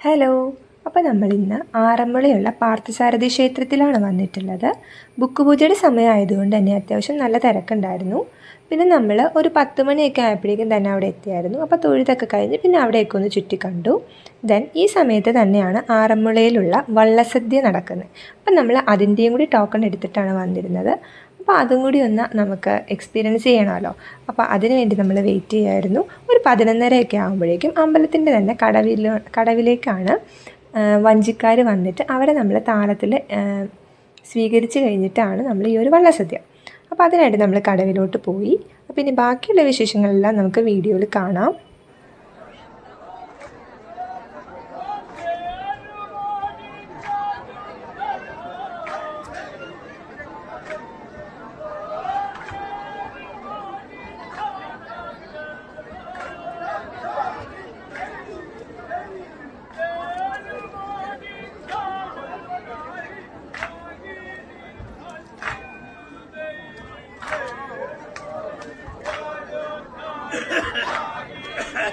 Hello. അപ്പോൾ നമ്മൾ ഇന്ന് ആറന്മുളയുള്ള പാർത്ഥസാരഥി ക്ഷേത്രത്തിലാണ് വന്നിട്ടുള്ളത്. ബുക്ക് പൂജയുടെ സമയമായതുകൊണ്ട് തന്നെ അത്യാവശ്യം നല്ല തിരക്കുണ്ടായിരുന്നു. പിന്നെ നമ്മൾ ഒരു പത്ത് മണിയൊക്കെ ആയപ്പോഴേക്കും തന്നെ അവിടെ എത്തിയായിരുന്നു. അപ്പോൾ തൊഴുതൊക്കെ കഴിഞ്ഞ് പിന്നെ അവിടെയൊക്കെ ഒന്ന് ചുറ്റി കണ്ടു. ദെൻ ഈ സമയത്ത് തന്നെയാണ് ആറന്മുളയിലുള്ള വള്ളസദ്യ നടക്കുന്നത്. അപ്പം നമ്മൾ അതിന്റെയും കൂടി ടോക്കൺ എടുത്തിട്ടാണ് വന്നിരുന്നത്. അപ്പോൾ അതും കൂടി ഒന്ന് നമുക്ക് എക്സ്പീരിയൻസ് ചെയ്യണമല്ലോ. അപ്പോൾ അതിന് വേണ്ടി നമ്മൾ വെയിറ്റ് ചെയ്യായിരുന്നു. ഒരു പതിനൊന്നരയൊക്കെ ആകുമ്പോഴേക്കും അമ്പലത്തിന്റെ തന്നെ കടവിൽ കടവിലേക്കാണ് വഞ്ചിക്കാർ വന്നിട്ട് അവരെ നമ്മൾ താളത്തിൽ സ്വീകരിച്ച് കഴിഞ്ഞിട്ടാണ് നമ്മൾ ഈ ഒരു വള്ളസദ്യ. അപ്പോൾ അതിനായിട്ട് നമ്മൾ കടവിലോട്ട് പോയി. അപ്പോൾ ഇനി ബാക്കിയുള്ള വിശേഷങ്ങളെല്ലാം നമുക്ക് വീഡിയോയിൽ കാണാം.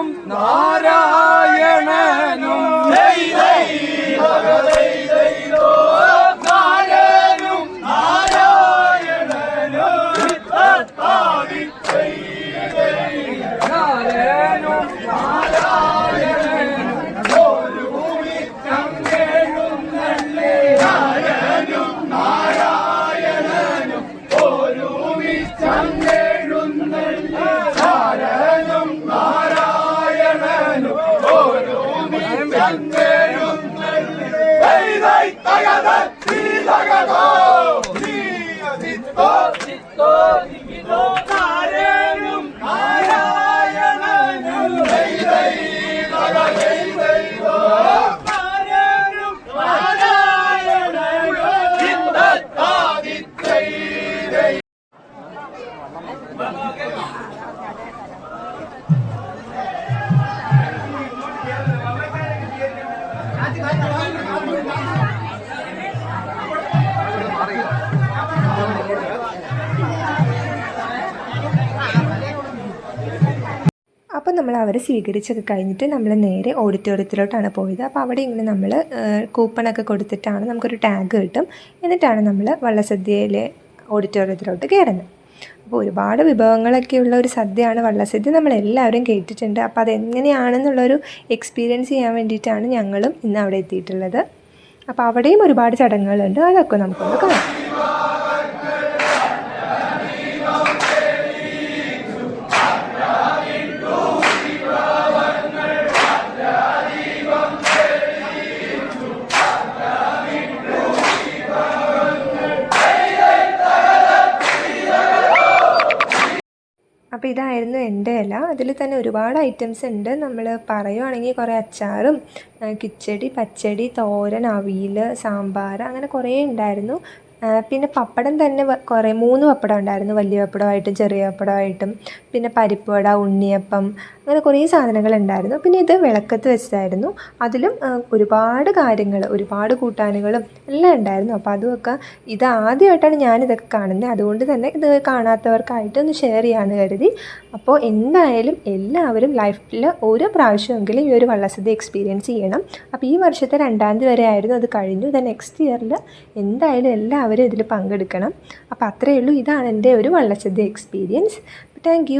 നരനും അപ്പോൾ നമ്മൾ അവരെ സ്വീകരിച്ചൊക്കെ കഴിഞ്ഞിട്ട് നമ്മൾ നേരെ ഓഡിറ്റോറിയത്തിലോട്ടാണ് പോയത്. അപ്പോൾ അവിടെ ഇങ്ങനെ നമ്മൾ കൂപ്പണൊക്കെ കൊടുത്തിട്ടാണ് നമുക്കൊരു ടാഗ് കിട്ടും. എന്നിട്ടാണ് നമ്മൾ വള്ളസദ്യയിലെ ഓഡിറ്റോറിയത്തിലോട്ട് കയറുന്നത്. അപ്പോൾ ഒരുപാട് വിഭവങ്ങളൊക്കെയുള്ള ഒരു സദ്യയാണ് വള്ളസദ്യ നമ്മളെല്ലാവരും കേട്ടിട്ടുണ്ട്. അപ്പോൾ അതെങ്ങനെയാണെന്നുള്ളൊരു എക്സ്പീരിയൻസ് ചെയ്യാൻ വേണ്ടിയിട്ടാണ് ഞങ്ങളും ഇന്ന് അവിടെ എത്തിയിട്ടുള്ളത്. അപ്പോൾ അവിടെയും ഒരുപാട് ചടങ്ങുകളുണ്ട്. അതൊക്കെ നമുക്കൊന്ന് കാണാം. അപ്പോൾ ഇതായിരുന്നു എന്റെ ഇല. അതിൽ തന്നെ ഒരുപാട് ഐറ്റംസ് ഉണ്ട്. നമ്മൾ പറയുവാണെങ്കിൽ കുറേ അച്ചാറും കിച്ചടി പച്ചടി തോരൻ അവിയൽ സാമ്പാർ അങ്ങനെ കുറേ ഉണ്ടായിരുന്നു. പിന്നെ പപ്പടം തന്നെ കുറേ മൂന്ന് പപ്പടം ഉണ്ടായിരുന്നു. വലിയ പപ്പടമായിട്ടും ചെറിയ പപ്പടമായിട്ടും. പിന്നെ പരിപ്പുവട ഉണ്ണിയപ്പം അങ്ങനെ കുറേ സാധനങ്ങൾ ഉണ്ടായിരുന്നു പിന്നെ ഇത് വിളക്കത്ത് വെച്ചതായിരുന്നു. അതിലും ഒരുപാട് കാര്യങ്ങൾ ഒരുപാട് കൂട്ടാനുകളും എല്ലാം ഉണ്ടായിരുന്നു. അപ്പോൾ അതുമൊക്കെ ഇത് ആദ്യമായിട്ടാണ് ഞാനിതൊക്കെ കാണുന്നത്. അതുകൊണ്ട് തന്നെ ഇത് കാണാത്തവർക്കായിട്ട് ഒന്ന് ഷെയർ ചെയ്യാമെന്ന് കരുതി. അപ്പോൾ എന്തായാലും എല്ലാവരും ലൈഫിൽ ഒരു പ്രാവശ്യമെങ്കിലും ഈ ഒരു വള്ളസദ്യ എക്സ്പീരിയൻസ് ചെയ്യണം. അപ്പോൾ ഈ വർഷത്തെ രണ്ടാം തീയതി വരെ ആയിരുന്നു അത് കഴിഞ്ഞു. ദ നെക്സ്റ്റ് ഇയറിൽ എന്തായാലും എല്ലാവരും ഇതിൽ പങ്കെടുക്കണം. അപ്പോൾ അത്രയേ ഉള്ളൂ. ഇതാണ് എന്റെ ഒരു വള്ളസദ്യ എക്സ്പീരിയൻസ് താങ്ക്